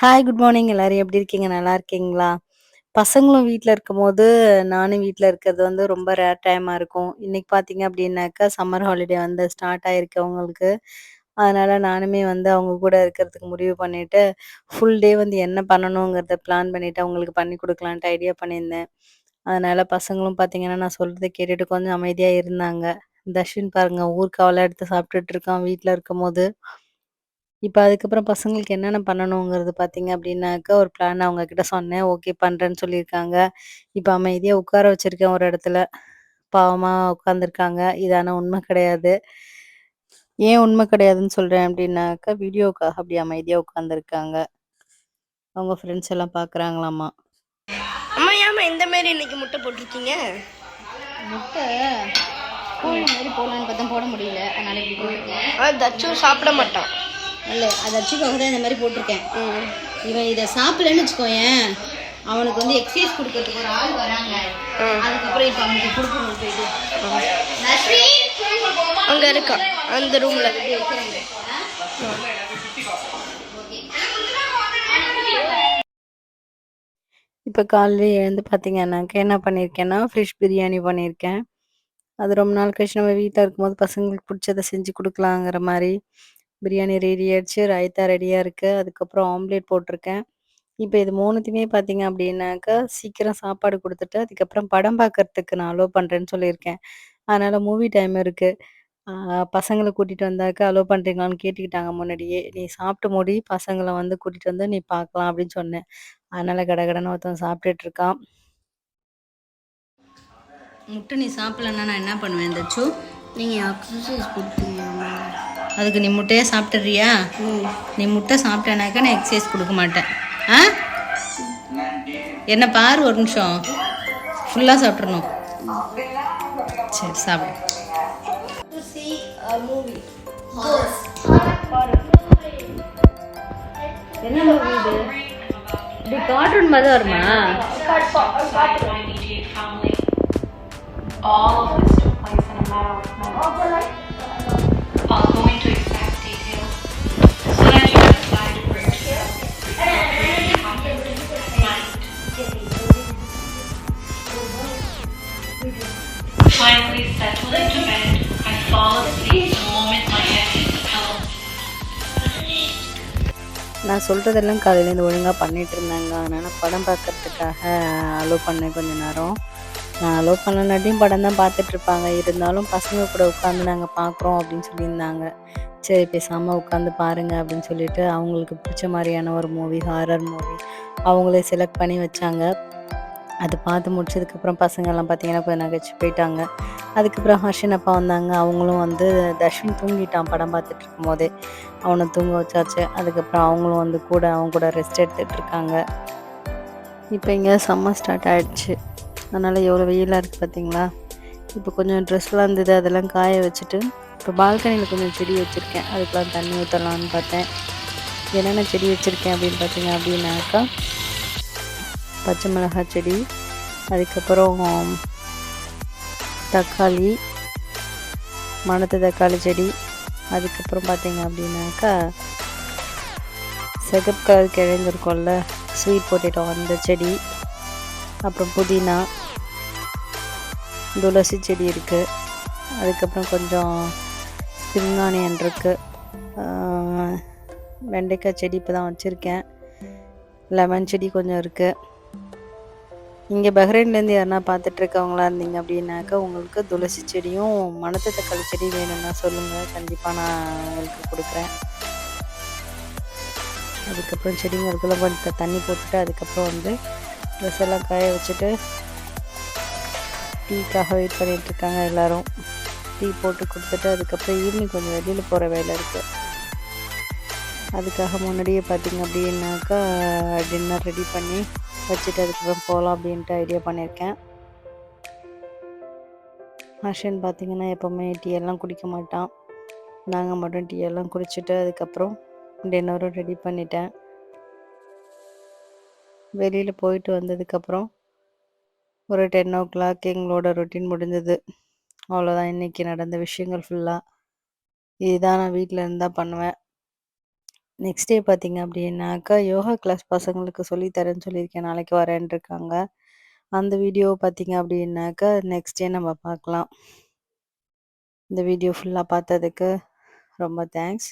Hi good morning எல்லாரும் எப்படி இருக்கீங்க? நல்லா இருக்கீங்களா? பசங்களும் வீட்டில் இருக்கும்போது, நானும் வீட்டில் இருக்கிறது வந்து ரொம்ப ரேர் டைமாக இருக்கும். இன்னைக்கு பார்த்தீங்க அப்படின்னாக்கா, சம்மர் ஹாலிடே வந்து ஸ்டார்ட் ஆயிருக்கு அவங்களுக்கு. அதனால நானுமே வந்து அவங்க கூட இருக்கிறதுக்கு முடிவு பண்ணிட்டு, ஃபுல் டே வந்து என்ன பண்ணணுங்கிறத பிளான் பண்ணிட்டு, அவங்களுக்கு பண்ணி கொடுக்கலான்ட்டு ஐடியா பண்ணியிருந்தேன். அதனால பசங்களும் பார்த்தீங்கன்னா, நான் சொல்கிறத கேட்டுட்டு கொஞ்சம் அமைதியாக இருந்தாங்க. தர்ஷின் பாருங்க ஊறுகாவெல்லாம் எடுத்து சாப்பிட்டுட்டு இருக்கான் இருக்கும் போது இப்ப அதுக்கப்புறம் பசங்களுக்கு என்னென்ன பண்ணணுங்கிறது பார்த்தீங்க அப்படின்னாக்கா, ஒரு பிளான் அவங்க கிட்ட சொன்னேன். ஓகே பண்றேன்னு சொல்லியிருக்காங்க. இப்ப அமைதியா உட்கார வச்சிருக்கேன் ஒரு இடத்துல. பாவமா உட்காந்துருக்காங்க. இது ஆனா உண்மை கிடையாது. ஏன் உண்மை கிடையாதுன்னு சொல்றேன் அப்படின்னாக்கா, வீடியோக்காக அப்படி அமைதியா உட்காந்துருக்காங்க. அவங்க ஃப்ரெண்ட்ஸ் எல்லாம் பார்க்குறாங்களாமா. அம்மா ஏம்மா இந்த மாதிரி இன்னைக்கு முட்டை போட்டிருக்கீங்க முட்டை கோழி மாதிரி போடலான்னு பார்த்தா போட முடியல அதனால இப்படி போட்டிருக்கேன் தச்சும் சாப்பிட மாட்டான் இல்லை அதை அச்சுக்காக தான் இந்த மாதிரி போட்டிருக்கேன். இவன் இதை சாப்பிடலன்னு வச்சுக்கோயேன் அவனுக்கு வந்து எக்ஸசைஸ் கொடுக்கறதுக்கு ஒரு ஆள் வராங்க அதுக்கப்புறம் இப்போ அவனுக்கு கொடுக்கணும் போயிட்டு அங்க இருக்கான் அந்த ரூம்ல. இப்ப காலையில எழுந்து பார்த்தீங்கன்னாக்கா, என்ன பண்ணியிருக்கேன்னா, ஃபிஷ் பிரியாணி பண்ணியிருக்கேன். அது ரொம்ப நாள் கழிச்சு நம்ம வீட்ல இருக்கும்போது பசங்களுக்கு பிடிச்சத செஞ்சு குடுக்கலாங்கிற மாரி, பிரியாணி ரெடி ஆயிடுச்சு. ரைத்தா ரெடியாக இருக்குது அதுக்கப்புறம் ஆம்லேட் போட்டிருக்கேன். இப்போ இது மூணுத்தையுமே பார்த்தீங்க அப்படின்னாக்கா, சீக்கிரம் சாப்பாடு கொடுத்துட்டு அதுக்கப்புறம் படம் பார்க்கறதுக்கு நான் அலோவ் பண்ணுறேன்னு சொல்லியிருக்கேன். அதனால் மூவி டைம் இருக்குது பசங்களை கூட்டிகிட்டு வந்தாக்கா அலோவ் பண்ணுறீங்களான்னு கேட்டுக்கிட்டாங்க முன்னாடியே. "நீ சாப்பிட்டு முடி, பசங்களை வந்து கூட்டிகிட்டு வந்து நீ பார்க்கலாம்" அப்படின்னு சொன்னேன். அதனால் கடகடன்னு ஒருத்தன் சாப்பிட்டுட்டு இருக்கான். முட்டை நீ சாப்பிடலன்னா நான் என்ன பண்ணுவேன் தச்சு நீங்க எக்ஸசைஸ் கொடுத்தீங்க அதுக்கு நீ முட்டையே சாப்பிட்டுறியா? நீ முட்டை சாப்பிட்டேனாக்கா நான் எக்ஸசைஸ் கொடுக்க மாட்டேன். ஆ? என்ன பாரு ஒரு நிமிஷம். ஃபுல்லாக சாப்பிட்றணும் சரி சாப்பிடு. என்ன மூவி இது? கார்ட்டூன் மாதிரி வருமா? நான் சொல்கிறதெல்லாம் காலையிலேருந்து ஒழுங்காக பண்ணிட்டு இருந்தாங்க. அதனால் படம் பார்க்கறதுக்காக அலோவ் பண்ணேன் கொஞ்ச நேரம். நான் அலோவ் பண்ணலாட்டியும் படம் தான் பார்த்துட்ருப்பாங்க இருந்தாலும் பசங்க கூட உட்காந்து நாங்கள் பார்க்குறோம் அப்படின்னு சொல்லியிருந்தாங்க. சரி பேசாமல் உட்காந்து பாருங்க அப்படின்னு சொல்லிட்டு, அவங்களுக்கு பிடிச்ச மாதிரியான ஒரு மூவி, ஹாரர் மூவி அவங்களே செலக்ட் பண்ணி வச்சாங்க. அது பார்த்து முடிச்சதுக்கப்புறம் பசங்கள்லாம் பார்த்தீங்கன்னா, கொஞ்சம் நகைச்சு போயிட்டாங்க. அதுக்கப்புறம் ஹர்ஷன் அப்பா வந்தாங்க. அவங்களும் வந்து தர்ஷன் தூங்கிட்டான் படம் பார்த்துட்டு இருக்கும்போதே. அவனை தூங்க வச்சாச்சு. அதுக்கப்புறம் அவங்களும் வந்து கூட அவங்க கூட ரெஸ்ட் எடுத்துகிட்டு இருக்காங்க. இப்போ இங்கே சம்மர் ஸ்டார்ட் ஆகிடுச்சு அதனால் எவ்வளோ வெயிலாக இருக்குது பார்த்தீங்களா? இப்போ கொஞ்சம் ட்ரெஸ்லாம் இருந்தது அதெல்லாம் காய வச்சுட்டு, இப்போ பால்கனியில் கொஞ்சம் செடி வச்சுருக்கேன் அதுக்கெலாம் தண்ணி ஊற்றலான்னு பார்த்தேன். என்னென்ன செடி வச்சுருக்கேன் அப்படின்னு பார்த்தீங்க அப்படின்னாக்கா, பச்சை மிளகாய் செடி, அதுக்கப்புறம் தக்காளி, மணத்து தக்காளி செடி, அதுக்கப்புறம் பார்த்தீங்க அப்படின்னாக்கா, சிகப்பு கலர் கிழங்கு இருக்கும்ல, ஸ்வீட் பொட்டேட்டோ அந்த செடி, அப்புறம் புதினா, துளசி செடி இருக்குது அதுக்கப்புறம் கொஞ்சம் ஸ்ப்ரிங் இருக்குது வெண்டைக்காய் செடி இப்போ தான் வச்சுருக்கேன். லெமன் செடி கொஞ்சம் இருக்குது இங்கே பஹ்ரைன்லேருந்து யாருனா பார்த்துட்டு இருக்கவங்களா இருந்தீங்க அப்படின்னாக்கா, உங்களுக்கு துளசி செடியும், மணத்து தக்காளி செடி வேணும்னா சொல்லுங்கள் கண்டிப்பாக நான் உங்களுக்கு கொடுக்குறேன். அதுக்கப்புறம் செடிங்களுக்கெல்லாம் கொஞ்சம் தண்ணி போட்டுட்டு, அதுக்கப்புறம் வந்து ட்ரெஸ் எல்லாம் காய வச்சுட்டு, டீக்காக வெயிட் பண்ணிகிட்டு இருக்காங்க எல்லாரும். டீ போட்டு கொடுத்துட்டு அதுக்கப்புறம் ஈவினிங் கொஞ்சம் வெளியில் போகிற வேலை இருக்குது அதுக்காக முன்னாடியே பார்த்தீங்க அப்படின்னாக்கா, டின்னர் ரெடி பண்ணி வச்சுட்டு அதுக்கப்புறம் போகலாம் அப்படின்ட்டு ஐடியா பண்ணியிருக்கேன். ஹர்ஷன் பார்த்தீங்கன்னா, எப்போவுமே டீ எல்லாம் குடிக்க மாட்டான். நாங்கள் மட்டும் டீ எல்லாம் குடிச்சிட்டு, அதுக்கப்புறம் டின்னரும் ரெடி பண்ணிட்டேன். வெளியில் போயிட்டு வந்ததுக்கப்புறம், ஒரு 10:00 எங்களோட ரொட்டீன் முடிஞ்சது. அவ்வளோதான் இன்னைக்கு நடந்த விஷயங்கள் ஃபுல்லாக இதுதான் நான் வீட்டில் இருந்தால் பண்ணுவேன். நெக்ஸ்ட் டே பார்த்தீங்க அப்படின்னாக்கா யோகா கிளாஸ் பசங்களுக்கு சொல்லித்தரேன்னு சொல்லியிருக்கேன். நாளைக்கு வரேன்னு இருக்காங்க அந்த வீடியோ பார்த்தீங்க அப்படின்னாக்கா நெக்ஸ்ட் டே நம்ம பார்க்கலாம். இந்த வீடியோ ஃபுல்லாக பார்த்ததுக்கு ரொம்ப தேங்க்ஸ்